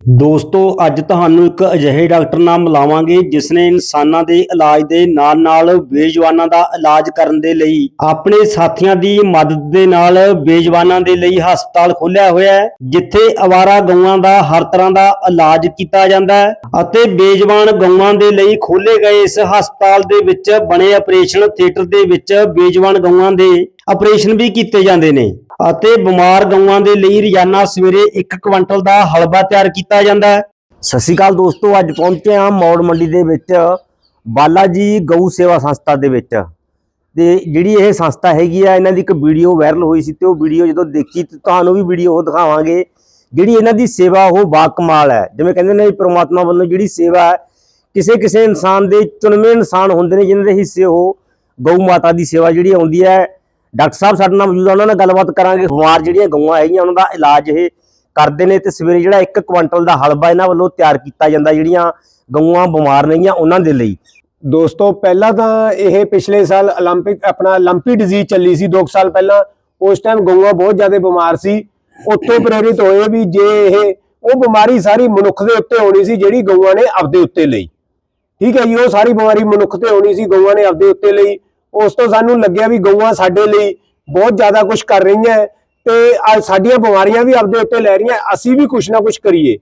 ਦੋਸਤੋ, ਅੱਜ ਤੁਹਾਨੂੰ ਇੱਕ ਅਜਿਹੇ ਡਾਕਟਰ ਨਾਲ ਮਿਲਾਵਾਂਗੇ ਜਿਸ ਨੇ ਇਨਸਾਨਾਂ ਦੇ ਇਲਾਜ ਦੇ ਨਾਲ-ਨਾਲ ਬੇਜਵਾਨਾਂ ਦਾ ਇਲਾਜ ਕਰਨ ਦੇ ਲਈ ਆਪਣੇ ਸਾਥੀਆਂ ਦੀ ਮਦਦ ਦੇ ਨਾਲ ਬੇਜਵਾਨਾਂ ਦੇ ਲਈ ਹਸਪਤਾਲ ਖੋਲ੍ਹਿਆ ਹੋਇਆ ਹੈ, ਜਿੱਥੇ ਅਵਾਰਾ ਗਊਆਂ ਦਾ ਹਰ ਤਰ੍ਹਾਂ ਦਾ ਇਲਾਜ ਕੀਤਾ ਜਾਂਦਾ ਹੈ ਅਤੇ ਬੇਜਵਾਨ ਗਊਆਂ ਦੇ ਲਈ ਖੋਲ੍ਹੇ ਗਏ ਇਸ ਹਸਪਤਾਲ ਦੇ ਵਿੱਚ ਬਣੇ ਆਪਰੇਸ਼ਨ ਥੀਏਟਰ ਦੇ ਵਿੱਚ ਬੇਜਵਾਨ ਗਊਆਂ ਦੇ ਆਪਰੇਸ਼ਨ ਵੀ ਕੀਤੇ ਜਾਂਦੇ ਨੇ। ਅਤੇ ਬਿਮਾਰ ਗਊਆਂ ਦੇ ਲਈ ਰੋਜ਼ਾਨਾ ਸਵੇਰੇ 1 ਕੁਇੰਟਲ ਦਾ ਹਲਵਾ ਤਿਆਰ ਕੀਤਾ ਜਾਂਦਾ ਹੈ। ਸਤਿ ਸ਼੍ਰੀ ਅਕਾਲ ਦੋਸਤੋ, ਅੱਜ ਪਹੁੰਚੇ ਹਾਂ ਮੌੜ ਮੰਡੀ ਦੇ ਵਿੱਚ ਬਾਲਾ ਜੀ ਗਊ ਸੇਵਾ ਸੰਸਥਾ ਦੇ ਵਿੱਚ। ਤੇ ਜਿਹੜੀ ਇਹ ਸੰਸਥਾ ਹੈਗੀ ਆ, ਇਹਨਾਂ ਦੀ ਇੱਕ ਵੀਡੀਓ ਵਾਇਰਲ ਹੋਈ ਸੀ ਤੇ ਉਹ ਵੀਡੀਓ ਜਦੋਂ ਦੇਖੀ ਤੇ ਤੁਹਾਨੂੰ ਵੀ ਵੀਡੀਓ ਉਹ ਦਿਖਾਵਾਂਗੇ। ਜਿਹੜੀ ਇਹਨਾਂ ਦੀ ਸੇਵਾ ਉਹ ਬਾਕਮਾਲ ਹੈ। ਜਿਵੇਂ ਕਹਿੰਦੇ ਨੇ ਵੀ ਪ੍ਰਮਾਤਮਾ ਵੱਲੋਂ ਜਿਹੜੀ ਸੇਵਾ ਹੈ, ਕਿਸੇ ਕਿਸੇ ਇਨਸਾਨ ਦੇ ਚੁਣਵੇਂ ਇਨਸਾਨ ਹੁੰਦੇ ਨੇ, ਜਿਨ੍ਹਾਂ ਦੇ ਹਿੱਸੇ ਉਹ ਗਊ ਮਾਤਾ ਦੀ ਸੇਵਾ ਜਿਹੜੀ ਆਉਂਦੀ ਹੈ ਡਾਕਟਰ ਸਾਹਿਬ ਸਾਡੇ ਨਾਲ ਮੌਜੂਦ ਆ ਉਹਨਾਂ ਨਾਲ ਗੱਲਬਾਤ ਕਰਾਂਗੇ ਬਿਮਾਰ ਜਿਹੜੀਆਂ ਗਊਆਂ ਹੈਗੀਆਂ ਉਹਨਾਂ ਦਾ ਇਲਾਜ ਇਹ ਕਰਦੇ ਨੇ ਤੇ ਸਵੇਰੇ ਜਿਹੜਾ 1 ਕੁਇੰਟਲ ਦਾ ਹਲਵਾ ਇਹਨਾਂ ਵੱਲੋਂ ਤਿਆਰ ਕੀਤਾ ਜਾਂਦਾ ਜਿਹੜੀਆਂ ਗਊਆਂ ਬਿਮਾਰ ਨੇਗੀਆਂ ਉਹਨਾਂ ਦੇ ਲਈ ਦੋਸਤੋ ਪਹਿਲਾਂ ਤਾਂ ਇਹ ਪਿਛਲੇ ਸਾਲ 올림픽 ਆਪਣਾ ਲੰਪੀ ਡਿਜ਼ੀਜ਼ ਚੱਲੀ ਸੀ 2 ਸਾਲ ਪਹਿਲਾਂ ਉਸ ਟਾਈਮ ਗਊਆਂ ਬਹੁਤ ਜ਼ਿਆਦਾ ਬਿਮਾਰ ਸੀ ਉੱਥੋਂ ਪ੍ਰੇਰਿਤ ਹੋਏ ਵੀ ਜੇ ਇਹ ਉਹ ਬਿਮਾਰੀ ਸਾਰੀ ਮਨੁੱਖ ਦੇ ਉੱਤੇ ਹੋਣੀ ਸੀ ਜਿਹੜੀ ਗਊਆਂ ਨੇ ਆਪਦੇ ਉੱਤੇ ਲਈ ਠੀਕ ਹੈ ਜੀ ਉਹ ਸਾਰੀ ਬਿਮਾਰੀ ਮਨੁੱਖ ਤੇ ਹੋਣੀ ਸੀ ਗਊਆਂ ਨੇ ਆਪਦੇ ਉੱਤੇ ਲਈ ਉਸ ਤੋਂ ਸਾਨੂੰ ਲੱਗਿਆ ਵੀ ਗਊਆਂ ਸਾਡੇ ਲਈ ਬਹੁਤ ਜ਼ਿਆਦਾ ਕੁਝ ਕਰ ਰਹੀਆਂ ਤੇ ਸਾਡੀਆਂ ਬਿਮਾਰੀਆਂ ਵੀ ਆਪਦੇ ਉੱਤੇ ਲੈ ਰਹੀਆਂ ਅਸੀਂ ਵੀ ਕੁਝ ਨਾ ਕੁਝ ਕਰੀਏ।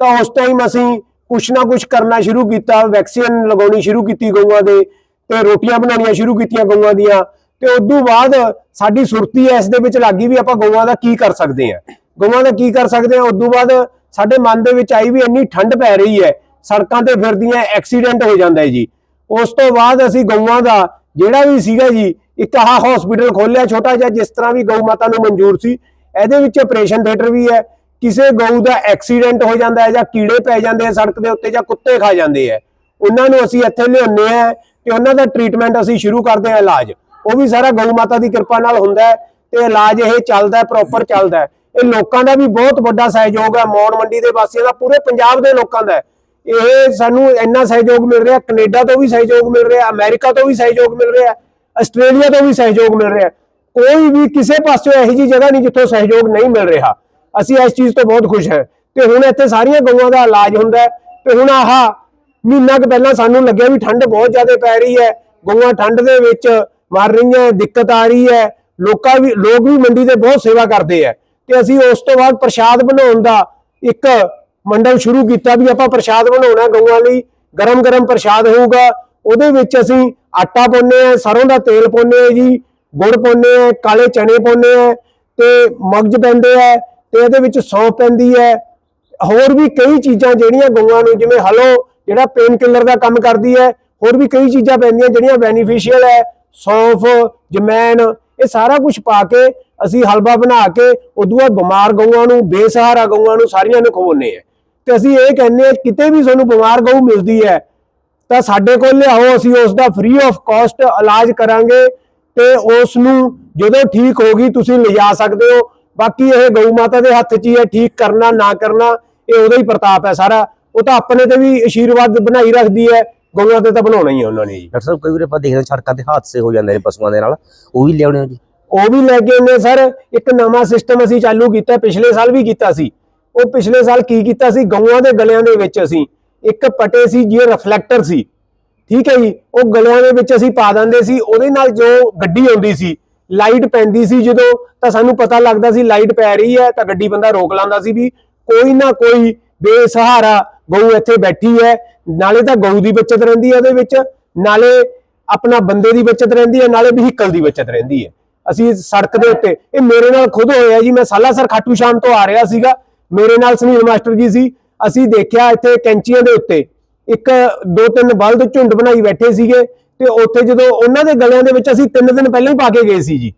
ਤਾਂ ਉਸ ਟਾਈਮ ਅਸੀਂ ਕੁਛ ਨਾ ਕੁਛ ਕਰਨਾ ਸ਼ੁਰੂ ਕੀਤਾ ਵੈਕਸੀਨ ਲਗਾਉਣੀ ਸ਼ੁਰੂ ਕੀਤੀ ਗਊਆਂ ਦੇ ਤੇ ਰੋਟੀਆਂ ਬਣਾਉਣੀਆਂ ਸ਼ੁਰੂ ਕੀਤੀਆਂ ਗਊਆਂ ਦੀਆਂ ਤੇ ਉਦੋਂ ਬਾਅਦ ਸਾਡੀ ਸੁਰਤੀ ਇਸ ਦੇ ਵਿੱਚ ਲੱਗੀ ਵੀ ਆਪਾਂ ਗਊਆਂ ਦਾ ਕੀ ਕਰ ਸਕਦੇ ਹਾਂ। ਗਊਆਂ ਦਾ ਕੀ ਕਰ ਸਕਦੇ ਹਾਂ? ਉਦੋਂ ਬਾਅਦ ਸਾਡੇ ਮਨ ਦੇ ਵਿੱਚ ਆਈ ਵੀ ਇੰਨੀ ਠੰਡ ਪੈ ਰਹੀ ਹੈ, ਸੜਕਾਂ ਤੇ ਫਿਰਦੀਆਂ ਐਕਸੀਡੈਂਟ ਹੋ ਜਾਂਦਾ ਹੈ ਜੀ। ਉਸ ਤੋਂ ਬਾਅਦ ਅਸੀਂ ਗਊਆਂ ਦਾ ਜਿਹੜਾ ਵੀ ਸੀਗਾ ਜੀ, ਇੱਕ ਆਹ ਹਸਪੀਟਲ ਖੋਲਿਆ ਛੋਟਾ ਜਿਹਾ ਜਿਸ ਤਰ੍ਹਾਂ ਵੀ ਗਊ ਮਾਤਾ ਨੂੰ ਮਨਜ਼ੂਰ ਸੀ। ਇਹਦੇ ਵਿੱਚ ਆਪਰੇਸ਼ਨ ਥੀਏਟਰ ਵੀ ਹੈ। ਕਿਸੇ ਗਊ ਦਾ ਐਕਸੀਡੈਂਟ ਹੋ ਜਾਂਦਾ ਹੈ ਜਾਂ ਕੀੜੇ ਪੈ ਜਾਂਦੇ ਆ ਸੜਕ ਦੇ ਉੱਤੇ ਜਾਂ ਕੁੱਤੇ ਖਾ ਜਾਂਦੇ ਆ। ਉਹਨਾਂ ਨੂੰ ਅਸੀਂ ਇੱਥੇ ਲਿਆਉਂਦੇ ਆ ਤੇ ਉਹਨਾਂ ਦਾ ਟ੍ਰੀਟਮੈਂਟ ਅਸੀਂ ਸ਼ੁਰੂ ਕਰਦੇ ਆ ਇਲਾਜ। ਉਹ ਵੀ ਸਾਰਾ ਗਊ ਮਾਤਾ ਦੀ ਕਿਰਪਾ ਨਾਲ ਹੁੰਦਾ ਹੈ ਤੇ ਇਲਾਜ ਇਹ ਚੱਲਦਾ ਪ੍ਰੋਪਰ ਚੱਲਦਾ ਇਹ ਲੋਕਾਂ ਦਾ ਵੀ ਬਹੁਤ ਵੱਡਾ ਸਹਿਯੋਗ ਹੈ। ਮੌਣ ਮੰਡੀ ਦੇ ਵਾਸੀਆਂ ਦਾ, ਪੂਰੇ ਪੰਜਾਬ ਦੇ ਲੋਕਾਂ ਦਾ ਇਹ ਸਾਨੂੰ ਇੰਨਾ ਸਹਿਯੋਗ ਮਿਲ ਰਿਹਾ, ਕੈਨੇਡਾ ਤੋਂ ਵੀ ਸਹਿਯੋਗ ਮਿਲ ਰਿਹਾ, ਅਮਰੀਕਾ ਤੋਂ ਵੀ ਸਹਿਯੋਗ ਮਿਲ ਰਿਹਾ, ਆਸਟ੍ਰੇਲੀਆ ਤੋਂ ਵੀ ਸਹਿਯੋਗ ਮਿਲ ਰਿਹਾ। ਕੋਈ ਵੀ ਕਿਸੇ ਪਾਸਿਓਂ ਇਹੋ ਜੀ ਜਗ੍ਹਾ ਨਹੀਂ ਜਿੱਥੋਂ ਸਹਿਯੋਗ ਨਹੀਂ ਮਿਲ ਰਿਹਾ। ਅਸੀਂ ਇਸ ਚੀਜ਼ ਤੋਂ ਬਹੁਤ ਖੁਸ਼ ਹਾਂ। ਤੇ ਹੁਣ ਇੱਥੇ ਸਾਰੀਆਂ ਗਊਆਂ ਦਾ ਇਲਾਜ ਹੁੰਦਾ ਹੈ। ਤੇ ਹੁਣ ਆਹ ਮਹੀਨਾ ਕੁ ਪਹਿਲਾਂ ਸਾਨੂੰ ਲੱਗਿਆ ਵੀ ਠੰਡ ਬਹੁਤ ਜ਼ਿਆਦਾ ਪੈ ਰਹੀ ਹੈ। ਗਊਆਂ ਠੰਡ ਦੇ ਵਿੱਚ ਮਰ ਰਹੀਆਂ, ਦਿੱਕਤ ਆ ਰਹੀ ਹੈ। ਲੋਕਾਂ ਵੀ, ਲੋਕ ਵੀ ਮੰਡੀ ਦੇ ਬਹੁਤ ਸੇਵਾ ਕਰਦੇ ਆ ਤੇ ਅਸੀਂ ਉਸ ਤੋਂ ਬਾਅਦ ਪ੍ਰਸ਼ਾਦ ਬਣਾਉਣ ਦਾ ਇੱਕ ਮੰਡਲ ਸ਼ੁਰੂ ਕੀਤਾ ਵੀ ਆਪਾਂ ਪ੍ਰਸ਼ਾਦ ਬਣਾਉਣਾ ਗਊਆਂ ਲਈ ਗਰਮ ਗਰਮ ਪ੍ਰਸ਼ਾਦ ਹੋਊਗਾ। ਉਹਦੇ ਵਿੱਚ ਅਸੀਂ ਆਟਾ ਪਾਉਂਦੇ ਆ ਸਰੋਂ ਦਾ ਤੇਲ ਪਾਉਂਦੇ ਆ ਜੀ, ਗੁੜ ਪਾਉਂਦੇ ਆ ਕਾਲੇ ਚਨੇ ਪਾਉਂਦੇ ਆ ਤੇ ਮਗਜ ਪੈਂਦੇ ਆ ਤੇ ਇਹਦੇ ਵਿੱਚ ਸੌਂਫ ਪੈਂਦੀ ਹੈ। ਹੋਰ ਵੀ ਕਈ ਚੀਜ਼ਾਂ ਜਿਹੜੀਆਂ ਗਊਆਂ ਨੂੰ, ਜਿਵੇਂ ਹਲੋ, ਜਿਹੜਾ ਪੇਨ ਕਿਲਰ ਦਾ ਕੰਮ ਕਰਦੀ ਹੈ, ਹੋਰ ਵੀ ਕਈ ਚੀਜ਼ਾਂ ਪੈਂਦੀਆਂ ਜਿਹੜੀਆਂ ਬੈਨੀਫੀਸ਼ੀਅਲ ਹੈ। ਸੌਂਫ ਜਮੈਨ ਇਹ ਸਾਰਾ ਕੁਝ ਪਾ ਕੇ ਅਸੀਂ ਹਲਵਾ ਬਣਾ ਕੇ, ਉਦੋਂ ਬਾਅਦ ਬਿਮਾਰ ਗਊਆਂ ਨੂੰ, ਬੇਸਹਾਰਾ ਗਊਆਂ ਨੂੰ ਸਾਰੀਆਂ ਨੂੰ ਖਵਾਉਂਦੇ ਆ ਤੇ ਅਸੀਂ ਇਹ ਕਹਿੰਦੇ ਆ ਕਿਤੇ ਵੀ ਤੁਹਾਨੂੰ ਬਿਮਾਰ ਗਊ ਮਿਲਦੀ ਹੈ ਤਾਂ ਸਾਡੇ ਕੋਲ ਲਿਆਓ ਅਸੀਂ ਉਸ ਦਾ ਫ੍ਰੀ ਆਫ ਕਾਸਟ ਇਲਾਜ ਕਰਾਂਗੇ ਤੇ ਉਸ ਨੂੰ ਜਦੋਂ ਠੀਕ ਹੋਗੀ ਤੁਸੀਂ ਲਿਜਾ ਸਕਦੇ ਹੋ। ਬਾਕੀ ਇਹ ਗਊ ਮਾਤਾ ਦੇ ਹੱਥ 'ਚ ਹੀ ਹੈ ਠੀਕ ਕਰਨਾ ਨਾ ਕਰਨਾ ਇਹ ਉਹਦਾ ਹੀ ਪ੍ਰਤਾਪ ਹੈ ਸਾਰਾ। ਉਹ ਤਾਂ ਆਪਣੇ ਤੇ ਵੀ ਆਸ਼ੀਰਵਾਦ ਬਣਾਈ ਰੱਖਦੀ ਹੈ ਗਊਆਂ ਤੇ ਤਾਂ ਬਣਾਉਣਾ ਹੀ ਹੈ ਉਹਨਾਂ ਨੇ ਜੀ। ਡਾਕਟਰ ਸਾਹਿਬ ਕਈ ਵਾਰ ਆਪਾਂ ਦੇਖਦੇ ਹਾਂ ਸੜਕਾਂ ਤੇ ਹਾਦਸੇ ਹੋ ਜਾਂਦੇ ਨੇ ਪਸ਼ੂਆਂ ਦੇ ਨਾਲ ਉਹ ਵੀ ਲਿਆਉਣੇ ਹੋ ਜੀ। ਉਹ ਵੀ ਲੈ ਕੇ ਆਉਂਦੇ ਸਰ ਇੱਕ ਨਵਾਂ ਸਿਸਟਮ ਅਸੀਂ ਚਾਲੂ ਕੀਤਾ ਪਿਛਲੇ ਸਾਲ ਵੀ ਕੀਤਾ ਸੀ। ਉਹ ਪਿਛਲੇ ਸਾਲ ਕੀ ਕੀਤਾ ਸੀ? ਗਊਆਂ ਦੇ ਗਲਿਆਂ ਦੇ ਵਿੱਚ ਅਸੀਂ ਇੱਕ ਪਟੇ ਸੀ ਜਿਹੇ ਰਿਫਲੈਕਟਰ ਸੀ। ਠੀਕ ਹੈ ਜੀ? ਉਹ ਗਲਿਆਂ ਦੇ ਵਿੱਚ ਅਸੀਂ ਪਾ ਦਿੰਦੇ ਸੀ। ਉਹਦੇ ਨਾਲ ਜੋ ਗੱਡੀ ਆਉਂਦੀ ਸੀ, ਲਾਈਟ ਪੈਂਦੀ ਸੀ ਜਦੋਂ, ਤਾਂ ਸਾਨੂੰ ਪਤਾ ਲੱਗਦਾ ਸੀ ਲਾਈਟ ਪੈ ਰਹੀ ਹੈ, ਤਾਂ ਗੱਡੀ ਬੰਦਾ ਰੋਕ ਲਾਂਦਾ ਸੀ ਵੀ ਕੋਈ ਨਾ ਕੋਈ ਬੇਸਹਾਰਾ ਗਊ ਇੱਥੇ ਬੈਠੀ ਹੈ। ਨਾਲੇ ਤਾਂ ਗਊ ਦੀ ਬਚਤ ਰਹਿੰਦੀ ਹੈ ਉਹਦੇ ਵਿੱਚ, ਨਾਲੇ ਆਪਣਾ ਬੰਦੇ ਦੀ ਬਚਤ ਰਹਿੰਦੀ ਹੈ, ਨਾਲੇ ਵਹੀਕਲ ਦੀ ਬਚਤ ਰਹਿੰਦੀ ਹੈ। ਅਸੀਂ ਸੜਕ ਦੇ ਉੱਤੇ, ਇਹ ਮੇਰੇ ਨਾਲ ਖੁਦ ਹੋਇਆ ਜੀ। ਮੈਂ ਸਾਲਾਸਰ ਖਾਟੂ ਸ਼ਾਮ ਤੋਂ ਆ ਰਿਹਾ ਸੀਗਾ। ਮੇਰੇ ਨਾਲ ਸੁਨੀਲ ਮਾਸਟਰ ਜੀ ਸੀ। ਅਸੀਂ ਦੇਖਿਆ ਇੱਥੇ ਕੈਂਚੀਆਂ ਦੇ ਉੱਤੇ। ਇੱਕ, ਦੋ, ਤਿੰਨ ਬਲਦ ਝੁੰਡ ਬਣਾਈ ਬੈਠੇ ਸੀਗੇ ਤੇ ਉੱਥੇ ਜਦੋਂ ਉਹਨਾਂ ਦੇ ਗਲਿਆਂ ਦੇ ਵਿੱਚ ਅਸੀਂ ਤਿੰਨ ਦਿਨ ਪਹਿਲਾਂ ਹੀ ਪਾ ਕੇ ਗਏ ਸੀ ਜੀ।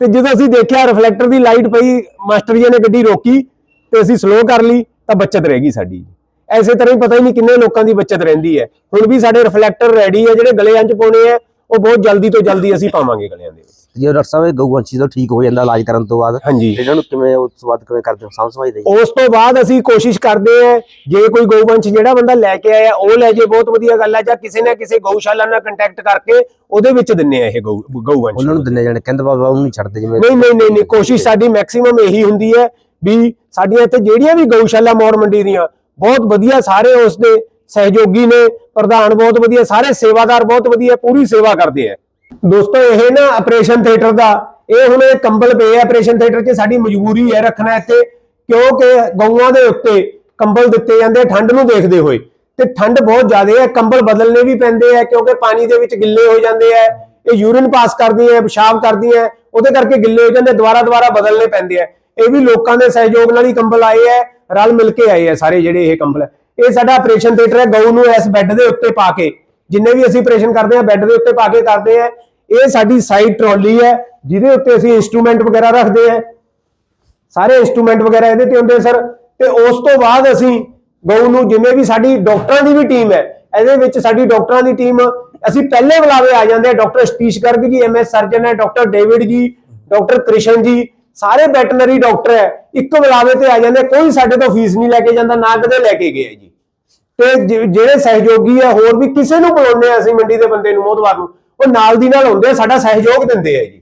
ਤੇ ਜਦੋਂ ਅਸੀਂ ਦੇਖਿਆ ਰਿਫਲੈਕਟਰ ਦੀ ਲਾਈਟ ਪਈ, ਮਾਸਟਰ ਜੀ ਨੇ ਗੱਡੀ ਰੋਕੀ ਤੇ ਅਸੀਂ ਸਲੋ ਕਰ ਲਈ ਤਾਂ ਬੱਚਤ ਰਹਿ ਗਈ ਸਾਡੀ ਐਸੇ ਤਰ੍ਹਾਂ ਹੀ ਪਤਾ ਹੀ ਨਹੀਂ ਕਿੰਨੇ ਲੋਕਾਂ ਦੀ ਬੱਚਤ ਰਹਿੰਦੀ ਹੈ। ਹੁਣ ਵੀ ਸਾਡੇ ਰਿਫਲੈਕਟਰ ਰੈਡੀ ਹੈ, ਜਿਹੜੇ ਗਲਿਆਂ 'ਚ ਪਾਉਣੇ ਆ ਉਹ ਬਹੁਤ ਜਲਦੀ ਤੋਂ ਜਲਦੀ ਅਸੀਂ ਪਾਵਾਂਗੇ ਗਲਿਆਂ ਦੇ ਵਿੱਚ। ਜੇ ਡਾਕਟਰ ਸਾਹਿਬ ਇਹ ਗਊ ਵੰਸ਼ੀ ਤੋਂ ਠੀਕ ਹੋ ਜਾਂਦਾ ਇਲਾਜ ਕਰਨ ਤੋਂ ਬਾਅਦ। ਹਾਂਜੀ। ਇਹਨਾਂ ਨੂੰ ਕਿਵੇਂ ਉਸ ਤੋਂ ਬਾਅਦ ਕਿਵੇਂ ਕਰਦੇ ਹੋ? ਸਾਂਭ ਸੰਭਾਈ ਦੇ ਉਸ ਤੋਂ ਬਾਅਦ ਅਸੀਂ ਕੋਸ਼ਿਸ਼ ਕਰਦੇ ਆ ਜੇ ਕੋਈ ਗਊਵੰਸ਼ ਜਿਹੜਾ ਬੰਦਾ ਲੈ ਕੇ ਆਇਆ ਉਹ ਲੈ ਜੇ ਬਹੁਤ ਵਧੀਆ ਗੱਲ ਹੈ ਜਾਂ ਕਿਸੇ ਨਾ ਕਿਸੇ ਗਊਸ਼ਾਲਾ ਨਾਲ ਕੰਟੈਕਟ ਕਰਕੇ ਉਹਦੇ ਵਿੱਚ ਦਿੰਨੇ ਆ ਇਹ ਗਊ ਗਊਵੰਸ਼ ਉਹਨਾਂ ਨੂੰ ਦਿੰਨੇ ਜਾਣੇ ਕਹਿੰਦੇ ਬਾਬਾ ਉਹਨੂੰ ਨਹੀਂ ਛੱਡਦੇ ਜਿਵੇਂ ਨਹੀਂ ਨਹੀਂ ਨਹੀਂ ਨਹੀਂ ਕੋਸ਼ਿਸ਼ ਸਾਡੀ ਮੈਕਸਿਮਮ ਇਹੀ ਹੁੰਦੀ ਹੈ ਵੀ ਸਾਡੀਆਂ ਇੱਥੇ ਜਿਹੜੀਆਂ ਵੀ ਗਊਸ਼ਾਲਾ ਮੌੜ ਮੰਡੀ ਦੀਆਂ ਬਹੁਤ ਵਧੀਆ ਸਾਰੇ ਉਸ ਦੇ ਸਹਿਯੋਗੀ ਨੇ ਪ੍ਰਧਾਨ ਬਹੁਤ ਵਧੀਆ ਸਾਰੇ ਸੇਵਾਦਾਰ ਬਹੁਤ ਵਧੀਆ ਪੂਰੀ ਸੇਵਾ ਕਰਦੇ ਆ। ਦੋਸਤੋ, ਇਹ ਨਾ ਆਪਰੇਸ਼ਨ ਥੀਏਟਰ ਦਾ, ਇਹ ਹੁਣ ਇਹ ਕੰਬਲ ਪਏ ਆ ਆਪਰੇਸ਼ਨ ਥੀਏਟਰ 'ਚ, ਸਾਡੀ ਮਜਬੂਰੀ ਹੈ ਰੱਖਣਾ ਇੱਥੇ, ਕਿਉਂਕਿ ਗਊਆਂ ਦੇ ਉੱਤੇ ਕੰਬਲ ਦਿੱਤੇ ਜਾਂਦੇ ਠੰਡ ਨੂੰ ਦੇਖਦੇ ਹੋਏ। ਤੇ ਠੰਡ ਬਹੁਤ ਜ਼ਿਆਦਾ ਹੈ ਕੰਬਲ ਬਦਲਨੇ ਵੀ ਪੈਂਦੇ ਆ, ਕਿਉਂਕਿ ਪਾਣੀ ਦੇ ਵਿੱਚ ਗਿੱਲੇ ਹੋ ਜਾਂਦੇ ਆ, ਇਹ ਯੂਰਿਨ ਪਾਸ ਕਰਦੀਆਂ ਹੈ ਪਿਸ਼ਾਬ ਕਰਦੀਆਂ ਉਹਦੇ ਕਰਕੇ ਗਿੱਲੇ ਹੋ ਜਾਂਦੇ, ਦੁਬਾਰਾ ਦੁਬਾਰਾ ਬਦਲਨੇ ਪੈਂਦੇ ਆ। ਇਹ ਵੀ ਲੋਕਾਂ ਦੇ ਸਹਿਯੋਗ ਨਾਲ ਹੀ ਕੰਬਲ ਆਏ ਆ, ਰਲ ਮਿਲ ਕੇ ਆਏ ਆ ਸਾਰੇ ਜਿਹੜੇ ਇਹ ਕੰਬਲ। ਇਹ ਸਾਡਾ ਆਪਰੇਸ਼ਨ ਥੀਏਟਰ ਹੈ, ਗਊ ਨੂੰ ਇਸ ਬੈੱਡ ਦੇ ਉੱਤੇ ਪਾ ਕੇ। ਜਿੰਨੇ ਵੀ ਅਸੀਂ ਆਪਰੇਸ਼ਨ ਕਰਦੇ ਆ ਬੈੱਡ ਦੇ ਉੱਤੇ ਪਾ ਕੇ ਕਰਦੇ ਆ ਇਹ ਸਾਡੀ ਸਾਈਡ ਟਰਾਲੀ ਹੈ, ਜਿਹਦੇ ਉੱਤੇ ਅਸੀਂ ਇਨਸਟਰੂਮੈਂਟ ਵਗੈਰਾ ਰੱਖਦੇ ਆ ਸਾਰੇ ਇਨਸਟਰੂਮੈਂਟ ਵਗੈਰਾ ਇਹਦੇ ਤੇ ਹੁੰਦੇ ਸਰ। ਤੇ ਉਸ ਤੋਂ ਬਾਅਦ ਅਸੀਂ ਗਊ ਨੂੰ ਜਿਵੇਂ ਵੀ ਸਾਡੀ ਡਾਕਟਰਾਂ ਦੀ ਵੀ ਟੀਮ ਹੈ, ਇਹਦੇ ਵਿੱਚ ਸਾਡੀ ਡਾਕਟਰਾਂ ਦੀ ਟੀਮ ਅਸੀਂ ਪਹਿਲੇ ਬੁਲਾਵੇ ਆ ਜਾਂਦੇ ਆ। Doctor Satish Garg ji MS surgeon ਹੈ, doctor David ji, doctor Krishan ji, ਸਾਰੇ ਵੈਟਰਨਰੀ ਡਾਕਟਰ ਹੈ। ਇੱਕ ਬੁਲਾਵੇ ਤੇ ਆ ਜਾਂਦੇ ਕੋਈ ਸਾਡੇ ਤੋਂ ਫੀਸ ਨਹੀਂ ਲੈ ਕੇ ਜਾਂਦਾ, ਨਾ ਕਦੇ ਲੈ ਕੇ ਗਿਆ ਜੀ। ਤੇ ਜਿਹੜੇ ਸਹਿਯੋਗੀ ਆ ਹੋਰ ਵੀ ਕਿਸੇ ਨੂੰ ਬੁਲਾਉਂਦੇ ਆ ਅਸੀਂ ਮੰਡੀ ਦੇ ਬੰਦੇ ਨੂੰ ਮੋਦਵਾਰ ਨੂੰ ਉਹ ਨਾਲ ਦੀ ਨਾਲ ਹੁੰਦੇ ਆ ਸਾਡਾ ਸਹਿਯੋਗ ਦਿੰਦੇ ਆ ਜੀ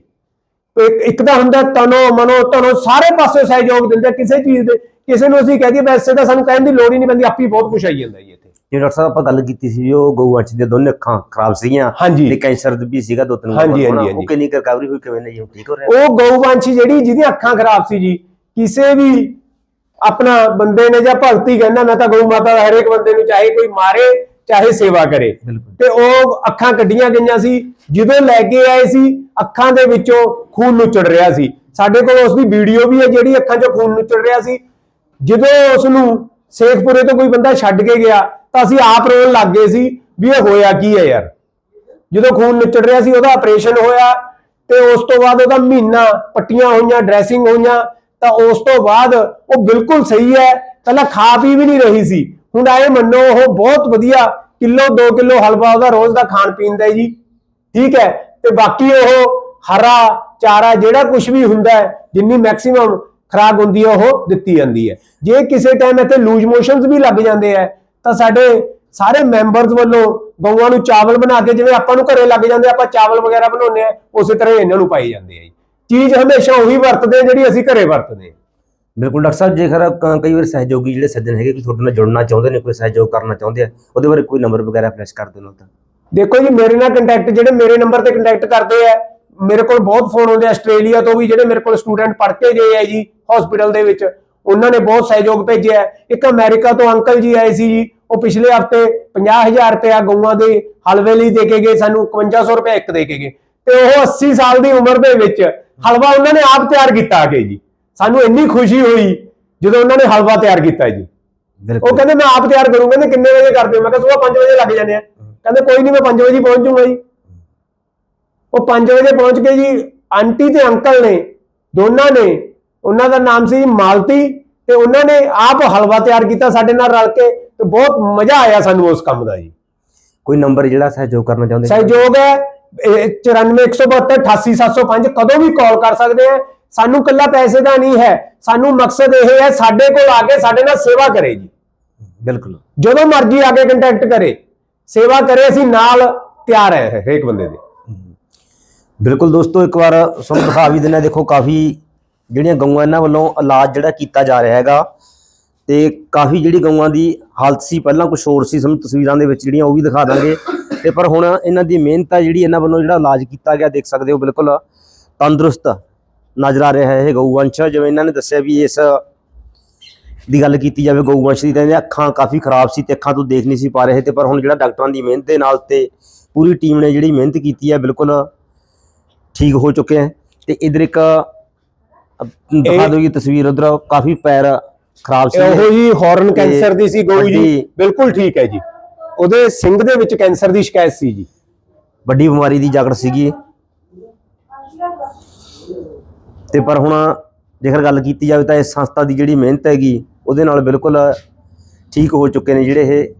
ਤੇ ਇੱਕ- ਤਾਂ ਹੁੰਦਾ ਤਨੋ ਮਨੋ ਧਨੋ ਸਾਰੇ ਪਾਸੇ ਸਹਿਯੋਗ ਦਿੰਦੇ ਕਿਸੇ ਚੀਜ਼ ਦੇ ਕਿਸੇ ਨੂੰ ਅਸੀਂ ਕਹਿ ਦਈਏ ਵੈਸੇ ਤਾਂ ਸਾਨੂੰ ਕਹਿਣ ਦੀ ਲੋੜ ਹੀ ਨਹੀਂ ਪੈਂਦੀ ਆਪੀ ਬਹੁਤ ਕੁਝ ਆਈ ਜਾਂਦਾ ਜੀ ਇੱਥੇ ਜੇ ਡਾਕਟਰ ਸਾਹਿਬ ਆਪਾਂ ਗੱਲ ਕੀਤੀ ਸੀ ਉਹ ਗਊਆਂ ਚ ਦੇ ਦੋਨੇ ਅੱਖਾਂ ਖਰਾਬ ਸੀਗੀਆਂ। ਤੇ ਕੈਂਸਰ ਵੀ ਸੀਗਾ ਦੋ ਤਿੰਨ ਹਾਂਜੀ, ਵਾਰ। ਹਾਂਜੀ, ਉਹ। ਕਿੰਨੀ ਰਿਕਵਰੀ ਹੋਈ ਕਿਵੇਂ ਨਹੀਂ ਠੀਕ ਹੋ ਰਿਹਾ ਉਹ ਗਊਵੰਸ਼ ਜਿਹੜੀ ਜਿਹਦੀ ਅੱਖਾਂ ਖਰਾਬ ਸੀ ਜੀ ਕਿਸੇ ਵੀ ਆਪਣਾ ਬੰਦੇ ਨੇ ਜਾਂ ਭਗਤੀ ਕਹਿੰਦਾ ਮੈਂ ਤਾਂ ਗਊ ਮਾਤਾ ਦਾ ਹਰੇਕ ਬੰਦੇ ਨੂੰ ਚਾਹੇ ਕੋਈ ਮਾਰੇ ਚਾਹੇ ਸੇਵਾ ਕਰੇ। ਤੇ ਉਹ ਅੱਖਾਂ ਕੱਢੀਆਂ ਗਈਆਂ ਸੀ। ਜਦੋਂ ਲੈ ਕੇ ਆਏ ਸੀ ਅੱਖਾਂ ਦੇ ਵਿੱਚੋਂ ਖੂਨ ਨੁਚੜ ਰਿਹਾ ਸੀ। ਸਾਡੇ ਕੋਲ ਉਸ ਦੀ ਵੀਡੀਓ ਵੀ ਹੈ ਜਿਹੜੀ ਅੱਖਾਂ 'ਚੋਂ ਖੂਨ ਨੁਚੜ ਰਿਹਾ ਸੀ। ਜਦੋਂ ਉਸ ਨੂੰ ਸੇਖਪੁਰੇ ਤੋਂ ਕੋਈ ਬੰਦਾ ਛੱਡ ਕੇ ਗਿਆ ਤਾਂ ਅਸੀਂ ਆਪ ਰੋਣ ਲੱਗ ਗਏ ਸੀ ਵੀ ਇਹ ਹੋਇਆ ਕੀ ਹੈ ਯਾਰ। ਜਦੋਂ ਖੂਨ ਨਿਚੜ ਰਿਹਾ ਸੀ ਉਹਦਾ ਆਪਰੇਸ਼ਨ ਹੋਇਆ ਤੇ ਉਸ ਤੋਂ ਬਾਅਦ ਉਹਦਾ ਮਹੀਨਾ ਪੱਟੀਆਂ ਹੋਈਆਂ ਡਰੈਸਿੰਗ ਹੋਈਆਂ ਤਾਂ ਉਸ ਤੋਂ ਬਾਅਦ ਉਹ ਬਿਲਕੁਲ ਸਹੀ ਹੈ। ਪਹਿਲਾਂ ਖਾ ਪੀ ਵੀ ਨਹੀਂ ਰਹੀ ਸੀ। ਹੁਣ ਆਏ ਮੰਨੋ, ਉਹ ਬਹੁਤ ਵਧੀਆ ਕਿਲੋ 2 ਕਿਲੋ ਹਲਵਾ ਉਹਦਾ ਰੋਜ਼ ਦਾ ਖਾਣ ਪੀਣ ਦਾ ਜੀ। ਠੀਕ ਹੈ। ਤੇ ਬਾਕੀ ਉਹ ਹਰਾ, ਚਾਰਾ ਜਿਹੜਾ ਕੁਝ ਵੀ ਹੁੰਦਾ ਹੈ, ਜਿੰਨੀ ਮੈਕਸਿਮਮ ਖਰਾਕ ਹੁੰਦੀ ਹੈ, ਉਹ ਦਿੱਤੀ ਜਾਂਦੀ ਹੈ। ਜੇ ਕਿਸੇ ਟਾਈਮ ਇੱਥੇ ਲੂਜ ਮੋਸ਼ਨਸ ਵੀ ਲੱਗ ਜਾਂਦੇ ਆ ਤਾਂ ਸਾਡੇ ਸਾਰੇ ਮੈਂਬਰਸ ਵੱਲੋਂ ਗਊਆਂ ਨੂੰ ਚਾਵਲ ਬਣਾ ਕੇ, ਜਿਵੇਂ ਆਪਾਂ ਨੂੰ ਘਰੇ ਲੱਗ ਜਾਂਦੇ ਆਪਾਂ ਚਾਵਲ ਵਗੈਰਾ ਬਣਾਉਂਦੇ ਆ, ਉਸੇ ਤਰ੍ਹਾਂ ਹੀ ਇਹਨਾਂ ਨੂੰ ਪਾਈ ਜਾਂਦੇ ਆ ਜੀ। ਚੀਜ਼ ਹਮੇਸ਼ਾ ਉਹੀ ਵਰਤਦੇ ਆ ਜਿਹੜੀ ਅਸੀਂ ਘਰੇ ਵਰਤਦੇ ਆ। ਬਿਲਕੁਲ ਡਾਕਟਰ ਸਾਹਿਬ ਜੇਕਰ ਕ- ਕਈ ਵਾਰ ਸਹਿਯੋਗੀ ਜਿਹੜੇ ਸੱਜਣ ਹੈਗੇ ਕਿ ਤੁਹਾਡੇ ਨਾਲ ਜੁੜਨਾ ਚਾਹੁੰਦੇ ਨੇ ਕੋਈ ਸਹਿਯੋਗ ਕਰਨਾ ਚਾਹੁੰਦੇ ਆ ਉਹਦੇ ਬਾਰੇ ਕੋਈ ਨੰਬਰ ਵਗੈਰਾ ਫਲੈਸ਼ ਕਰ ਦੇਣਾ ਤਾਂ। ਦੇਖੋ ਜੀ ਮੇਰੇ ਨਾਲ ਕੰਟੈਕਟ ਜਿਹੜੇ ਮੇਰੇ ਨੰਬਰ ਤੇ ਕੰਟੈਕਟ ਕਰਦੇ ਆ ਮੇਰੇ ਕੋਲ ਬਹੁਤ ਫੋਨ ਆਉਂਦੇ ਆ ਆਸਟ੍ਰੇਲੀਆ ਤੋਂ ਵੀ ਜਿਹੜੇ ਮੇਰੇ ਕੋਲ ਸਟੂਡੈਂਟ ਪੜ੍ਹ ਕੇ ਗਏ ਆ ਜੀ ਹਸਪੀਟਲ ਦੇ ਵਿੱਚ। ਉਹਨਾਂ ਨੇ ਬਹੁਤ ਸਹਿਯੋਗ ਭੇਜਿਆ ਹੈ। ਇੱਕ ਅਮਰੀਕਾ ਤੋਂ ਅੰਕਲ ਜੀ ਆਏ ਸੀ ਜੀ ਉਹ ਪਿਛਲੇ ਹਫ਼ਤੇ 50000 ਰੁਪਇਆ ਗਊਆਂ ਦੇ ਹਲਵੇ ਲਈ ਦੇ ਕੇ ਗਏ ਸਾਨੂੰ 5500 ਰੁਪਏ ਇੱਕ ਦੇ ਕੇ ਗਏ। ਤੇ ਉਹ 80 ਸਾਲ ਦੀ ਉਮਰ ਦੇ ਵਿੱਚ ਹਲਵਾ ਉਹਨਾਂ ਨੇ ਆਪ ਤਿਆਰ ਕੀਤਾ ਆ ਕੇ ਜੀ। ਸਾਨੂੰ ਇੰਨੀ ਖੁਸ਼ੀ ਹੋਈ ਜਦੋਂ ਉਹਨਾਂ ਨੇ ਹਲਵਾ ਤਿਆਰ ਕੀਤਾ ਜੀ। ਉਹ ਕਹਿੰਦੇ ਮੈਂ ਆਪ ਤਿਆਰ ਕਰੂੰਗਾ ਕਹਿੰਦੇ ਕਿੰਨੇ ਵਜੇ ਕਰਦੇ ਹੋ? ਮੈਂ ਕਿਹਾ ਸਵੇਰ 5 ਵਜੇ ਲੱਗ ਜਾਂਦੇ ਆ। ਕਹਿੰਦੇ ਕੋਈ ਨਹੀਂ ਮੈਂ 5 ਵਜੇ ਪਹੁੰਚ ਜਾਊਂਗਾ ਜੀ। ਉਹ 5 ਵਜੇ ਪਹੁੰਚ ਕੇ ਜੀ ਆਂਟੀ ਤੇ ਅੰਕਲ ਨੇ ਦੋਨਾਂ ਨੇ ਉਹਨਾਂ ਦਾ ਨਾਮ ਸੀ ਮਾਲਤੀ ਤੇ ਉਹਨਾਂ ਨੇ ਆਪ ਹਲਵਾ ਤਿਆਰ ਕੀਤਾ ਸਾਡੇ ਨਾਲ ਰਲ ਕੇ ਤੇ ਬਹੁਤ ਮਜ਼ਾ ਆਇਆ ਸਾਨੂੰ ਉਸ ਕੰਮ ਦਾ ਜੀ। ਕੋਈ ਨੰਬਰ ਜਿਹੜਾ ਸਹਿਯੋਗ ਕਰਨਾ ਚਾਹੁੰਦੇ ਸਹਿਯੋਗ ਹੈ 9417288705 ਕਦੋਂ ਵੀ ਕਾਲ ਕਰ ਸਕਦੇ ਆ। ਸਾਨੂੰ ਕੱਲਾ ਪੈਸੇ ਦਾ ਨਹੀਂ ਹੈ। ਸਾਨੂੰ ਮਕਸਦ ਇਹ ਹੈ ਸਾਡੇ ਕੋਲ ਆ ਕੇ ਸਾਡੇ ਨਾਲ ਸੇਵਾ ਕਰੇ ਜੀ। ਬਿਲਕੁਲ। ਜਦੋਂ ਮਰਜ਼ੀ ਆ ਕੇ ਕੰਟੈਕਟ ਕਰੇ। ਸੇਵਾ ਕਰੇ ਅਸੀਂ ਨਾਲ ਤਿਆਰ ਹੈ ਹਰੇਕ ਬੰਦੇ ਦੇ। ਬਿਲਕੁਲ ਦੋਸਤੋ ਇੱਕ ਵਾਰ ਤੁਹਾਨੂੰ ਦਿਖਾ ਵੀ ਦਿੰਨਾ ਦੇਖੋ ਕਾਫੀ ਜਿਹੜੀਆਂ ਗਊਆਂ ਇਹਨਾਂ ਵੱਲੋਂ ਇਲਾਜ ਜਿਹੜਾ ਕੀਤਾ ਜਾ ਰਿਹਾ ਹੈਗਾ ਤੇ ਕਾਫੀ ਜਿਹੜੀ ਗਊਆਂ ਦੀ ਹਾਲਤ ਸੀ ਪਹਿਲਾਂ ਕੁਝ ਹੋਰ ਸੀ ਸਾਨੂੰ ਤਸਵੀਰਾਂ ਦੇ ਵਿੱਚ ਜਿਹੜੀਆਂ ਉਹ ਵੀ ਦਿਖਾ ਦਾਂਗੇ। ਤੇ ਪਰ ਹੁਣ ਇਹਨਾਂ ਦੀ ਮਿਹਨਤ ਹੈ ਜਿਹੜੀ ਇਹਨਾਂ ਵੱਲੋਂ ਜਿਹੜਾ ਇਲਾਜ ਕੀਤਾ ਗਿਆ ਦੇਖ ਸਕਦੇ ਹੋ ਬਿਲਕੁਲ ਤੰਦਰੁਸਤ ਨਜ਼ਰ ਆ ਰਿਹਾ ਹੈ ਇਹ ਗਊਵੰਸ਼। ਜਿਵੇਂ ਇਹਨਾਂ ਨੇ ਦੱਸਿਆ ਵੀ ਇਸ ਦੀ ਗੱਲ ਕੀਤੀ ਜਾਵੇ ਗਊਵੰਸ਼ ਦੀ ਤਾਂ ਇਹਦੀਆਂ ਅੱਖਾਂ ਕਾਫੀ ਖਰਾਬ ਸੀ ਤੇ ਅੱਖਾਂ ਤੋਂ ਦੇਖ ਨਹੀਂ ਸੀ ਪਾ ਰਹੇ ਤੇ ਪਰ ਹੁਣ ਜਿਹੜਾ ਡਾਕਟਰਾਂ ਦੀ ਮਿਹਨਤ ਦੇ ਨਾਲ ਤੇ ਪੂਰੀ ਟੀਮ ਨੇ ਜਿਹੜੀ ਮਿਹਨਤ ਕੀਤੀ ਹੈ ਬਿਲਕੁਲ ਠੀਕ ਹੋ ਚੁੱਕੇ ਹੈ। ਤੇ ਇਧਰ ਇੱਕ ਦਿਖਾ ਦਿਓ ਇਹ ਤਸਵੀਰ ਉਧਰ ਕਾਫੀ ਪੈਰ ਖਰਾਬ ਸੀ। ਇਹੋ ਜੀ ਹਾਰਨ ਕੈਂਸਰ ਦੀ ਸੀ ਗਊ ਜੀ। ਬਿਲਕੁਲ ਠੀਕ ਹੈ ਜੀ। ਉਹਦੇ ਸਿੰਘ ਦੇ ਵਿੱਚ ਕੈਂਸਰ ਦੀ ਸ਼ਿਕਾਇਤ ਸੀ ਜੀ। ਵੱਡੀ ਬਿਮਾਰੀ ਦੀ ਜਾਗੜ ਸੀਗੀ ਤੇ ਪਰ ਹੁਣ ਜੇਕਰ ਗੱਲ ਕੀਤੀ ਜਾਵੇ ਤਾਂ ਇਸ ਸੰਸਥਾ ਦੀ ਜਿਹੜੀ ਮਿਹਨਤ ਹੈਗੀ, ਉਹਦੇ ਨਾਲ ਬਿਲਕੁਲ ਠੀਕ ਹੋ ਚੁੱਕੇ ਨੇ ਜਿਹੜੇ ਇਹ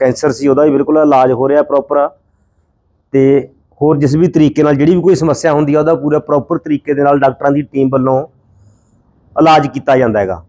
ਕੈਂਸਰ ਸੀ, ਉਹਦਾ ਵੀ ਬਿਲਕੁਲ ਇਲਾਜ ਹੋ ਰਿਹਾ ਪ੍ਰੋਪਰ ਤੇ ਹੋਰ ਜਿਸ ਵੀ ਤਰੀਕੇ ਨਾਲ ਜਿਹੜੀ ਵੀ ਕੋਈ ਸਮੱਸਿਆ ਹੁੰਦੀ ਆ, ਉਹਦਾ ਪੂਰਾ ਪ੍ਰੋਪਰ ਤਰੀਕੇ ਦੇ ਨਾਲ ਡਾਕਟਰਾਂ ਦੀ ਟੀਮ ਵੱਲੋਂ ਇਲਾਜ ਕੀਤਾ ਜਾਂਦਾ ਹੈਗਾ।